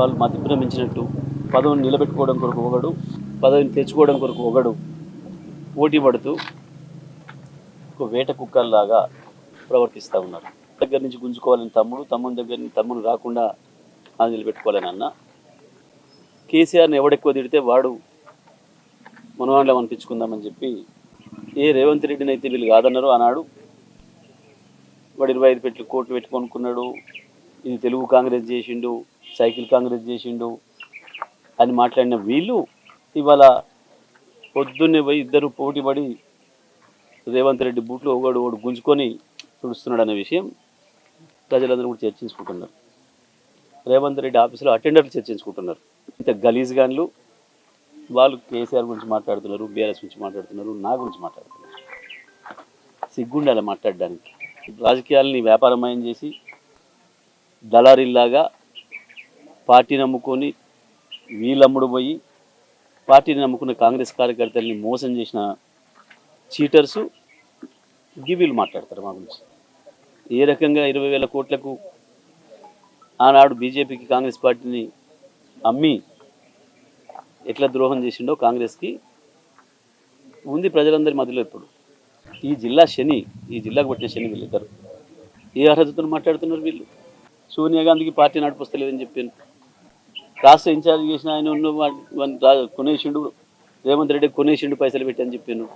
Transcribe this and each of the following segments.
వాళ్ళు మతిభ్రమించినట్టు పదవిని నిలబెట్టుకోవడం కొరకు ఒకడు పదవిని తెచ్చుకోవడం కొరకు ఒకడు పోటీ పడుతూ ఒక వేట కుక్కల్లాగా ప్రవర్తిస్తూ ఉన్నారు. దగ్గర నుంచి గుంజుకోవాలని తమ్ముడు తమ్ముని దగ్గర నుంచి తమ్ముడు రాకుండా అది నిలబెట్టుకోవాలని అన్న. కేసీఆర్ని ఎవడెక్కువ తిడితే వాడు మనవాళ్ళం అనిపించుకుందామని చెప్పి ఏ రేవంత్ రెడ్డిని అయితే వీళ్ళు కాదన్నారు ఆనాడు వాడు ఇరవై ఐదు పెట్లు కోట్లు పెట్టుకొనుకున్నాడు ఇది తెలుగు కాంగ్రెస్ చేసిండు సైకిల్ కాంగ్రెస్ చేసిండు అని మాట్లాడిన వీళ్ళు ఇవాళ పొద్దున్నే పోయి ఇద్దరు పోటీ పడి రేవంత్ రెడ్డి బూట్లు ఒకడు ఒకడు గుంజుకొని తుడుస్తున్నాడు అనే విషయం ప్రజలందరూ కూడా చర్చించుకుంటున్నారు. రేవంత్ రెడ్డి ఆఫీసులో అటెండర్లు చర్చించుకుంటున్నారు. ఇంత గలీజ్ గాన్లు వాళ్ళు కేసీఆర్ గురించి మాట్లాడుతున్నారు బీఆర్ఎస్ గురించి మాట్లాడుతున్నారు నా గురించి మాట్లాడుతున్నారు. సిగ్గుండాలి మాట్లాడడానికి. రాజకీయాలని వ్యాపారమయం చేసి దళారీల్లాగా పార్టీని నమ్ముకొని వీళ్ళమ్ముడు పోయి పార్టీని నమ్ముకున్న కాంగ్రెస్ కార్యకర్తల్ని మోసం చేసిన చీటర్సు గివీలు మాట్లాడతారు మా గురించి. ఏ రకంగా ఇరవై వేల కోట్లకు ఆనాడు బీజేపీకి కాంగ్రెస్ పార్టీని అమ్మి ఎట్లా ద్రోహం చేసిండో కాంగ్రెస్కి ఉంది ప్రజలందరి మధ్యలో ఇప్పుడు. ఈ జిల్లా శని ఈ జిల్లాకు పట్టిన శని వీళ్ళిద్దరు. ఏ అర్హతతో మాట్లాడుతున్నారు వీళ్ళు? సోనియా గాంధీకి పార్టీ నడిపిస్తలేదని చెప్పాను. రాష్ట్ర ఇన్ఛార్జ్ చేసిన ఆయన ఉన్న కొనేసిండు రేవంత్ రెడ్డి కొనేసిండు పైసలు పెట్టని చెప్పాను.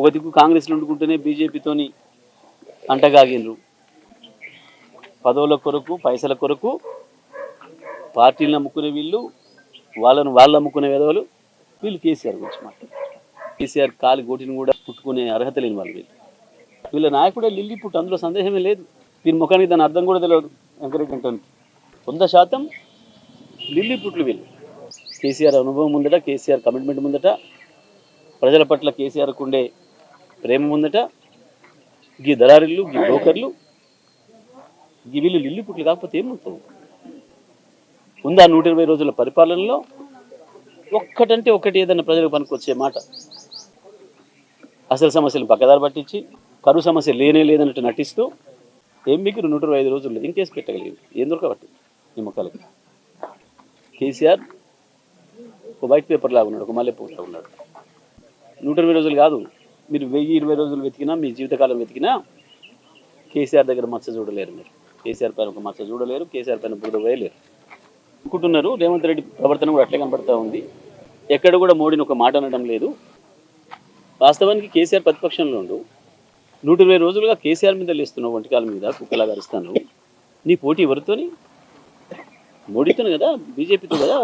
ఒక దిక్కు కాంగ్రెస్లో ఉండుకుంటూనే బీజేపీతోని అంటగాగినరు పదవుల కొరకు పైసల కొరకు పార్టీలు నమ్ముకునే వీళ్ళు వాళ్ళను వాళ్ళు నమ్ముకునే విధవలు వీళ్ళు కేసీఆర్ గురించి మాట్లాడారు కేసీఆర్ కాలి గోటిని కూడా పుట్టుకునే అర్హత లేని వాళ్ళు వీళ్ళు. వీళ్ళ నాయకుడే లిల్లిపుట్టు అందులో సందేహమే లేదు. దీని ముఖానికి దాని అర్థం కూడా తెలియదు ఎంకరేజ్మెంట్ అంటానికి వంద శాతం లిల్లీ పుట్లు వీళ్ళు. కేసీఆర్ అనుభవం ముందట కేసీఆర్ కమిట్మెంట్ ముందట ప్రజల పట్ల కేసీఆర్కు ఉండే ప్రేమ ముందట గీ దళారీలు గీ బ్రోకర్లు గీ వీళ్ళు లిల్లీ పుట్లు కాకపోతే ఏమవుతుంది ఉందా నూట ఇరవై రోజుల పరిపాలనలో? ఒక్కటంటే ఒక్కటి ఏదైనా ప్రజలకు పనికొచ్చే మాట. అసలు సమస్యలు పక్కదారి పట్టించి కరువు సమస్య లేనే లేదన్నట్టు నటిస్తూ ఎంపీకి మీకు నూట ఇరవై ఐదు రోజుల్లో. ఏం కేసు పెట్టగలిగింది. ఏం దొరకబట్టి ఈ మొక్కలకి. కేసీఆర్ ఒక వైట్ పేపర్ లాగా ఉన్నాడు ఒక మల్లెపూ లాగా ఉన్నాడు. నూట ఇరవై రోజులు కాదు. మీరు వెయ్యి ఇరవై రోజులు వెతికినా మీ జీవితకాలం వెతికినా కేసీఆర్ దగ్గర మచ్చ చూడలేరు మీరు. కేసీఆర్ పైన ఒక మచ్చ చూడలేరు కేసీఆర్ పైన బురద వేయలేరు అనుకుంటున్నారు రేవంత్ రెడ్డి ప్రవర్తన కూడా అట్లే కనపడతా ఉంది. ఎక్కడ కూడా మోడీని ఒక మాట అనడం లేదు. వాస్తవానికి కేసీఆర్ ప్రతిపక్షంలో ఉండు. నూట ఇరవై రోజులుగా కేసీఆర్ మీద లేస్తున్నావు వంటకాల మీద కుక్కలా గరుస్తాను నీ పోటీ ఎవరితోని? మోడీతోనే కదా బీజేపీతో కదా?